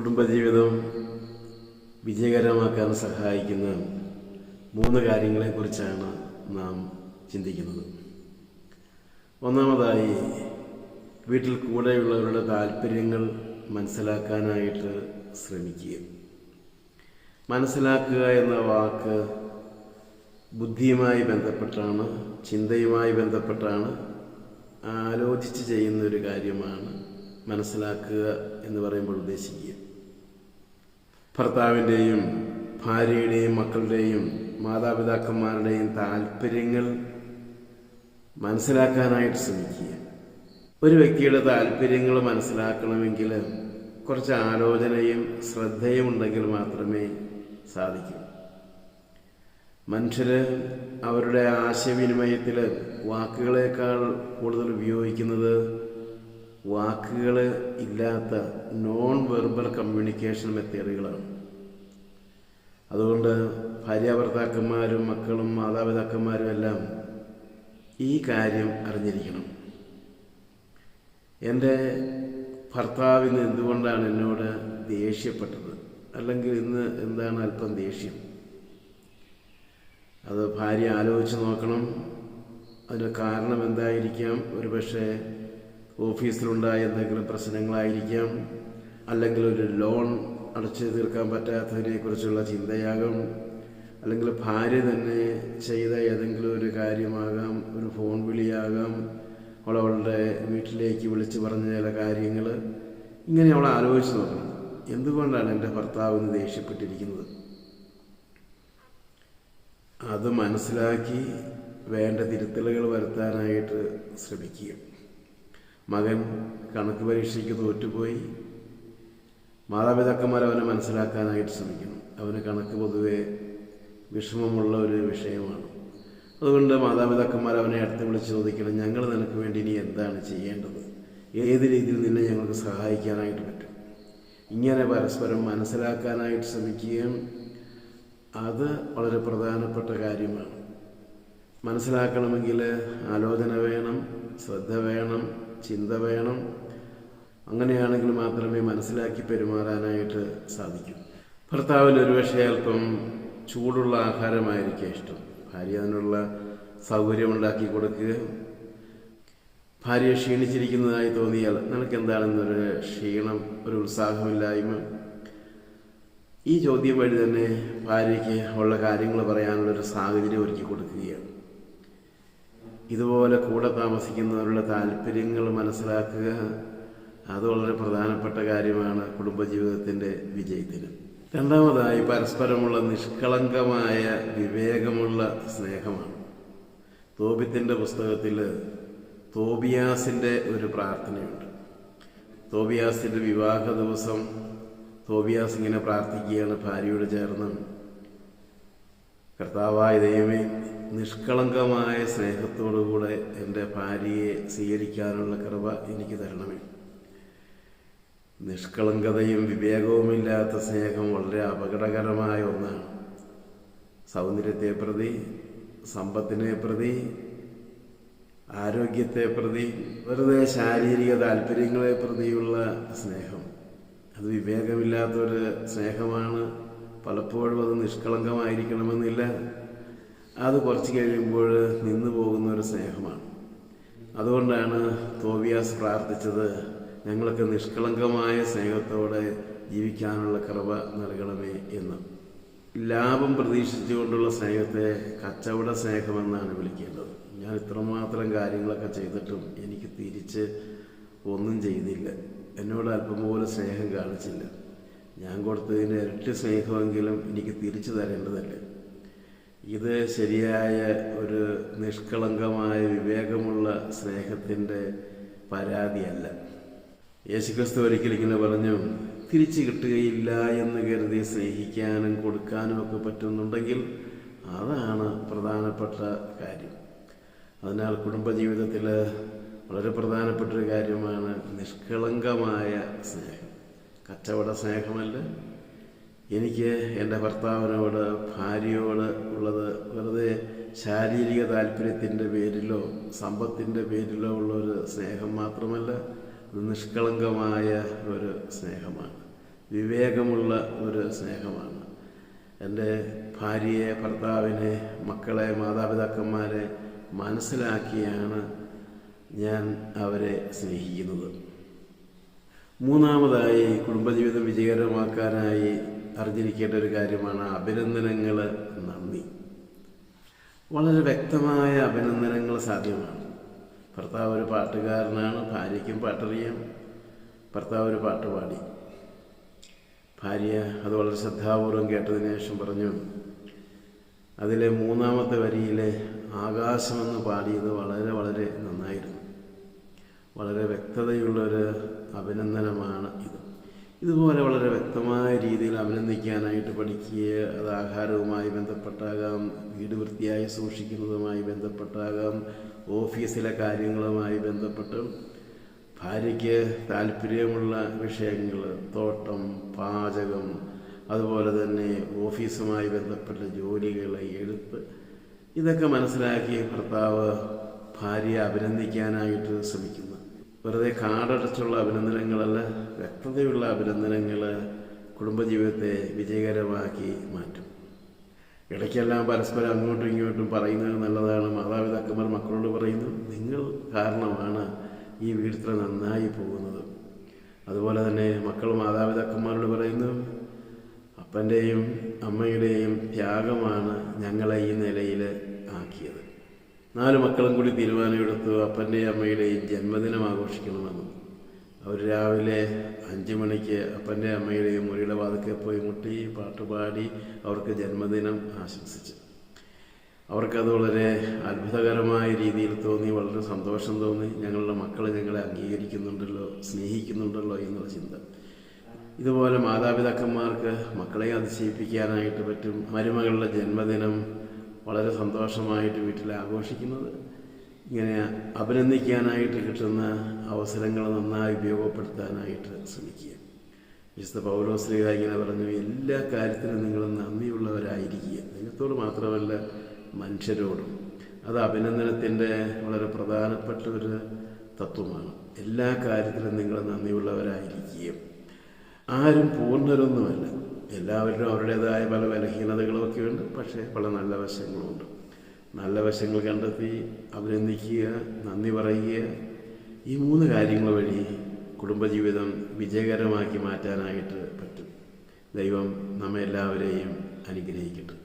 കുടുംബജീവിതം വിജയകരമാക്കാൻ സഹായിക്കുന്ന മൂന്ന് കാര്യങ്ങളെക്കുറിച്ചാണ് നാം ചിന്തിക്കുന്നത്. ഒന്നാമതായി വീട്ടിൽ കൂടെയുള്ളവരുടെ താല്പര്യങ്ങൾ മനസ്സിലാക്കാനായിട്ട് ശ്രമിക്കുക. മനസ്സിലാക്കുക എന്ന വാക്ക് ബുദ്ധിയുമായി ബന്ധപ്പെട്ടാണ് ചിന്തയുമായി ബന്ധപ്പെട്ടാണ് ആലോചിച്ച് ചെയ്യുന്ന ഒരു കാര്യമാണ് മനസ്സിലാക്കുക എന്ന് പറയുമ്പോൾ ഉദ്ദേശിക്കുക. ഭർത്താവിന്റെയും ഭാര്യയുടെയും മക്കളുടെയും മാതാപിതാക്കന്മാരുടെയും താല്പര്യങ്ങൾ മനസ്സിലാക്കാനായിട്ട് ശ്രമിക്കുക. ഒരു വ്യക്തിയുടെ താല്പര്യങ്ങൾ മനസ്സിലാക്കണമെങ്കിൽ കുറച്ച് ആലോചനയും ശ്രദ്ധയും ഉണ്ടെങ്കിൽ മാത്രമേ സാധിക്കൂ. മനുഷ്യർ അവരുടെ ആശയവിനിമയത്തിൽ വാക്കുകളേക്കാൾ കൂടുതൽ ഉപയോഗിക്കുന്നത് വാക്കുകൾ ഇല്ലാത്ത നോൺ വെർബൽ കമ്മ്യൂണിക്കേഷൻ മെത്തേഡുകളാണ് അതുകൊണ്ട് ഭാര്യാഭർത്താക്കന്മാരും മക്കളും മാതാപിതാക്കന്മാരും എല്ലാം ഈ കാര്യം അറിഞ്ഞിരിക്കണം. എന്റെ ഭർത്താവ് ഇന്ന് എന്തുകൊണ്ടാണ് എന്നോട് ദേഷ്യപ്പെട്ടത്? അല്ലെങ്കിൽ ഇന്ന് എന്താണ് അല്പം ദേഷ്യം? അത് ഭാര്യ ആലോചിച്ച് നോക്കണം. അതിന് കാരണം എന്തായിരിക്കാം? ഒരുപക്ഷെ ഓഫീസിലുണ്ടായ എന്തെങ്കിലും പ്രശ്നങ്ങളായിരിക്കാം അല്ലെങ്കിൽ ഒരു ലോൺ അടച്ചു തീർക്കാൻ പറ്റാത്തതിനെ കുറിച്ചുള്ള ചിന്തയാകാം അല്ലെങ്കിൽ ഭാര്യ തന്നെ ചെയ്ത ഏതെങ്കിലും ഒരു കാര്യമാകാം ഒരു ഫോൺ വിളിയാകാം അവൾ അവളുടെ വീട്ടിലേക്ക് വിളിച്ചു പറഞ്ഞ ചില കാര്യങ്ങൾ. ഇങ്ങനെ അവൾ ആലോചിച്ച് നോക്കണം. എന്തുകൊണ്ടാണ് എന്റെ ഭർത്താവ് ഇന്ന് ദേഷ്യപ്പെട്ടിരിക്കുന്നത്? അത് മനസ്സിലാക്കി വേണ്ട തിരുത്തലുകൾ വരുത്താനായിട്ട് ശ്രമിക്കുക മകൻ കണക്ക് പരീക്ഷയ്ക്ക് തോറ്റുപോയി മാതാപിതാക്കന്മാർ അവനെ മനസ്സിലാക്കാനായിട്ട് ശ്രമിക്കുന്നു. അവന് കണക്ക് പൊതുവെ വിഷമമുള്ള ഒരു വിഷയമാണ്. അതുകൊണ്ട് മാതാപിതാക്കന്മാർ അവനെ അടുത്ത് വിളിച്ച് ചോദിക്കണം ഞങ്ങൾ നിനക്ക് വേണ്ടി ഇനി എന്താണ് ചെയ്യേണ്ടത്? ഏത് രീതിയിൽ നിന്നെ ഞങ്ങൾക്ക് സഹായിക്കാനായിട്ട് പറ്റും? ഇങ്ങനെ പരസ്പരം മനസ്സിലാക്കാനായിട്ട് ശ്രമിക്കുകയും അത് വളരെ പ്രധാനപ്പെട്ട കാര്യമാണ്. മനസ്സിലാക്കണമെങ്കിൽ ആലോചന വേണം ശ്രദ്ധ വേണം ചിന്ത വേണം. അങ്ങനെയാണെങ്കിൽ മാത്രമേ മനസ്സിലാക്കി പെരുമാറാനായിട്ട് സാധിക്കൂ. ഭർത്താവിന് ഒരുപക്ഷെ അല്പം ചൂടുള്ള ആഹാരമായിരിക്കും ഇഷ്ടം. ഭാര്യ അതിനുള്ള സൗകര്യമുണ്ടാക്കി കൊടുക്കുക. ഭാര്യ ക്ഷീണിച്ചിരിക്കുന്നതായി തോന്നിയാൽ നിനക്ക് എന്താണെന്നൊരു ക്ഷീണം ഒരു ഉത്സാഹമില്ലായ്മ. ഈ ചോദ്യം വഴി തന്നെ ഭാര്യയ്ക്ക് ഉള്ള കാര്യങ്ങൾ പറയാനുള്ളൊരു സാഹചര്യം ഒരുക്കി കൊടുക്കുകയാണ്. ഇതുപോലെ കൂടെ താമസിക്കുന്നവരുടെ താല്പര്യങ്ങൾ മനസ്സിലാക്കുക. അത് വളരെ പ്രധാനപ്പെട്ട കാര്യമാണ് കുടുംബജീവിതത്തിന്റെ വിജയത്തിന്. രണ്ടാമതായി പരസ്പരമുള്ള നിഷ്കളങ്കമായ വിവേകമുള്ള സ്നേഹമാണ്. തോബിത്തിന്റെ പുസ്തകത്തിൽ തോബിയാസിന്റെ ഒരു പ്രാർത്ഥനയുണ്ട്. തോബിയാസിന്റെ വിവാഹ ദിവസം തോബിയാസ് ഇങ്ങനെ പ്രാർത്ഥിക്കുകയാണ് ഭാര്യയോട് ചേർന്ന്. കർത്താവായ ദൈവമേ നിഷ്കളങ്കമായ സ്നേഹത്തോടുകൂടെ എന്റെ ഭാര്യയെ സ്വീകരിക്കാനുള്ള കൃപ എനിക്ക് തരണമേ. നിഷ്കളങ്കതയും വിവേകവുമില്ലാത്ത സ്നേഹം വളരെ അപകടകരമായ ഒന്നാണ്. സൗന്ദര്യത്തെ പ്രതി സമ്പത്തിനെ പ്രതി ആരോഗ്യത്തെ പ്രതി വെറുതെ ശാരീരിക താല്പര്യങ്ങളെ പ്രതിയുള്ള സ്നേഹം. അത് വിവേകമില്ലാത്തൊരു സ്നേഹമാണ്. പലപ്പോഴും അത് നിഷ്കളങ്കമായിരിക്കണമെന്നില്ല. അത് കുറച്ച് കഴിയുമ്പോൾ നിന്നു പോകുന്ന ഒരു സ്നേഹമാണ്. അതുകൊണ്ടാണ് തോബിയാസ് പ്രാർത്ഥിച്ചത് ഞങ്ങൾക്ക് നിഷ്കളങ്കമായ സ്നേഹത്തോടെ ജീവിക്കാനുള്ള കൃപ നൽകണമേ എന്ന്. ലാഭം പ്രതീക്ഷിച്ചുകൊണ്ടുള്ള സ്നേഹത്തെ കച്ചവട സ്നേഹമെന്നാണ് വിളിക്കേണ്ടത്. ഞാൻ ഇത്രമാത്രം കാര്യങ്ങളൊക്കെ ചെയ്തിട്ടും എനിക്ക് തിരിച്ച് ഒന്നും ചെയ്തില്ല. എന്നോട് അല്പം പോലും സ്നേഹം കാണിച്ചില്ല. ഞാൻ കൊടുത്തതിന്റെ ഇരട്ടി സ്നേഹമെങ്കിലും എനിക്ക് തിരിച്ചു തരേണ്ടതല്ലേ? ഇത് ശരിയായ ഒരു നിഷ്കളങ്കമായ വിവേകമുള്ള സ്നേഹത്തിന്റെ പരാതിയല്ല. യേശുക്രിസ്തു ഒരിക്കൽ ഇങ്ങനെ പറഞ്ഞു തിരിച്ചു കിട്ടുകയില്ല എന്ന് കരുതി സ്നേഹിക്കാനും കൊടുക്കാനും ഒക്കെ പറ്റുന്നുണ്ടെങ്കിൽ അതാണ് പ്രധാനപ്പെട്ട കാര്യം. അതിനാൽ കുടുംബജീവിതത്തിൽ വളരെ പ്രധാനപ്പെട്ട ഒരു കാര്യമാണ് നിഷ്കളങ്കമായ സ്നേഹം. കച്ചവട സ്നേഹമല്ല എനിക്ക് എന്റെ ഭർത്താവിനോട് ഭാര്യയോട് ഉള്ളത് വെറുതെ ശാരീരിക താല്പര്യത്തിന്റെ പേരിലോ സമ്പത്തിന്റെ പേരിലോ ഉള്ള ഒരു സ്നേഹം മാത്രമല്ല നിഷ്കളങ്കമായ ഒരു സ്നേഹമാണ്. വിവേകമുള്ള ഒരു സ്നേഹമാണ്. എന്റെ ഭാര്യയെ ഭർത്താവിനെ മക്കളെ മാതാപിതാക്കന്മാരെ മനസ്സിലാക്കിയാണ് ഞാൻ അവരെ സ്നേഹിക്കുന്നത്. മൂന്നാമതായി കുടുംബജീവിതം വിജയകരമാക്കാനായി അറിഞ്ഞിരിക്കേണ്ട ഒരു കാര്യമാണ് അഭിനന്ദനങ്ങൾ. നന്ദി. വളരെ വ്യക്തമായ അഭിനന്ദനങ്ങൾ സാധ്യമാണ്. ഭർത്താവ് ഒരു പാട്ടുകാരനാണ് ഭാര്യയ്ക്കും പാട്ടറിയാം ഭർത്താവ് ഒരു പാട്ട് പാടി. ഭാര്യ അത് വളരെ ശ്രദ്ധാപൂർവം കേട്ടതിന് ശേഷം പറഞ്ഞു അതിലെ മൂന്നാമത്തെ വരിയിലെ ആകാശമെന്ന് പാടിയത് വളരെ വളരെ നന്നായിരുന്നു. വളരെ വ്യക്തതയുള്ളൊരു അഭിനന്ദനമാണ് ഇത്. ഇതുപോലെ വളരെ വ്യക്തമായ രീതിയിൽ അഭിനന്ദിക്കാനായിട്ട് പഠിക്കുക അത് ആഹാരവുമായി ബന്ധപ്പെട്ടാകാം വീട് വൃത്തിയായി സൂക്ഷിക്കുന്നതുമായി ബന്ധപ്പെട്ടാകാം ഓഫീസിലെ കാര്യങ്ങളുമായി ബന്ധപ്പെട്ട് ഭാര്യയ്ക്ക് താല്പര്യമുള്ള വിഷയങ്ങൾ തോട്ടം പാചകം അതുപോലെ തന്നെ ഓഫീസുമായി ബന്ധപ്പെട്ട ജോലികൾ എഴുത്ത് ഇതൊക്കെ മനസ്സിലാക്കി ഭർത്താവ് ഭാര്യയെ അഭിനന്ദിക്കാനായിട്ട് ശ്രമിക്കുന്നു. വെറുതെ കാടടച്ചുള്ള അഭിനന്ദനങ്ങളല്ല വ്യക്തതയുള്ള അഭിനന്ദനങ്ങൾ കുടുംബജീവിതത്തെ വിജയകരമാക്കി മാറ്റും. ഇടയ്ക്കെല്ലാം പരസ്പരം അങ്ങോട്ടും ഇങ്ങോട്ടും പറയുന്നത് നല്ലതാണ്. മാതാപിതാക്കന്മാർ മക്കളോട് പറയുന്നു നിങ്ങൾ കാരണമാണ് ഈ വീട്ടിൽ നന്നായി പോകുന്നത്. അതുപോലെ തന്നെ മക്കൾ മാതാപിതാക്കന്മാരോട് പറയുന്നു അപ്പന്റെയും അമ്മയുടെയും ത്യാഗമാണ് ഞങ്ങളെ ഈ നിലയിൽ ആക്കിയത്. നാല് മക്കളും കൂടി തീരുമാനമെടുത്തു. അപ്പന്റെയും അമ്മയുടെയും ജന്മദിനം ആഘോഷിക്കണമെന്ന്. അവർ രാവിലെ അഞ്ച് മണിക്ക് അപ്പന്റെ അമ്മയുടെയും മുറിയുടെ വാതിക്കെ പോയി മുട്ടി പാട്ടുപാടി അവർക്ക് ജന്മദിനം ആശംസിച്ചു. അവർക്കത് വളരെ അത്ഭുതകരമായ രീതിയിൽ തോന്നി വളരെ സന്തോഷം തോന്നി. ഞങ്ങളുടെ മക്കൾ ഞങ്ങളെ അംഗീകരിക്കുന്നുണ്ടല്ലോ സ്നേഹിക്കുന്നുണ്ടല്ലോ എന്നുള്ള ചിന്ത. ഇതുപോലെ മാതാപിതാക്കന്മാർക്ക് മക്കളെ അതിശയിപ്പിക്കാനായിട്ട് പറ്റും. മരുമകളുടെ ജന്മദിനം വളരെ സന്തോഷമായിട്ട് വീട്ടിൽ ആഘോഷിക്കുന്നത്. ഇങ്ങനെ അഭിനന്ദിക്കാനായിട്ട് കിട്ടുന്ന അവസരങ്ങൾ നന്നായി ഉപയോഗപ്പെടുത്താനായിട്ട് ശ്രമിക്കുക. വിശുദ്ധ പൗലോസ്ലിക ഇങ്ങനെ പറഞ്ഞു എല്ലാ കാര്യത്തിലും നിങ്ങൾ നന്ദിയുള്ളവരായിരിക്കുക. ദൈവത്തോട് മാത്രമല്ല മനുഷ്യരോടും. അത് അഭിനന്ദനത്തിന്റെ വളരെ പ്രധാനപ്പെട്ട ഒരു തത്വമാണ്. എല്ലാ കാര്യത്തിലും നിങ്ങൾ നന്ദിയുള്ളവരായിരിക്കുകയും ആരും പൂർണരൊന്നുമല്ല. എല്ലാവരും അവരുടേതായ പല ബലഹീനതകളുമൊക്കെയുണ്ട് പക്ഷേ പല നല്ല വശങ്ങളുമുണ്ട്. നല്ല വശങ്ങൾ കണ്ടെത്തി അഭിനന്ദിക്കുക നന്ദി പറയുക. ഈ മൂന്ന് കാര്യങ്ങൾ വഴി കുടുംബജീവിതം വിജയകരമാക്കി മാറ്റാനായിട്ട് പറ്റും. ദൈവം നമ്മെ എല്ലാവരെയും അനുഗ്രഹിക്കട്ടെ.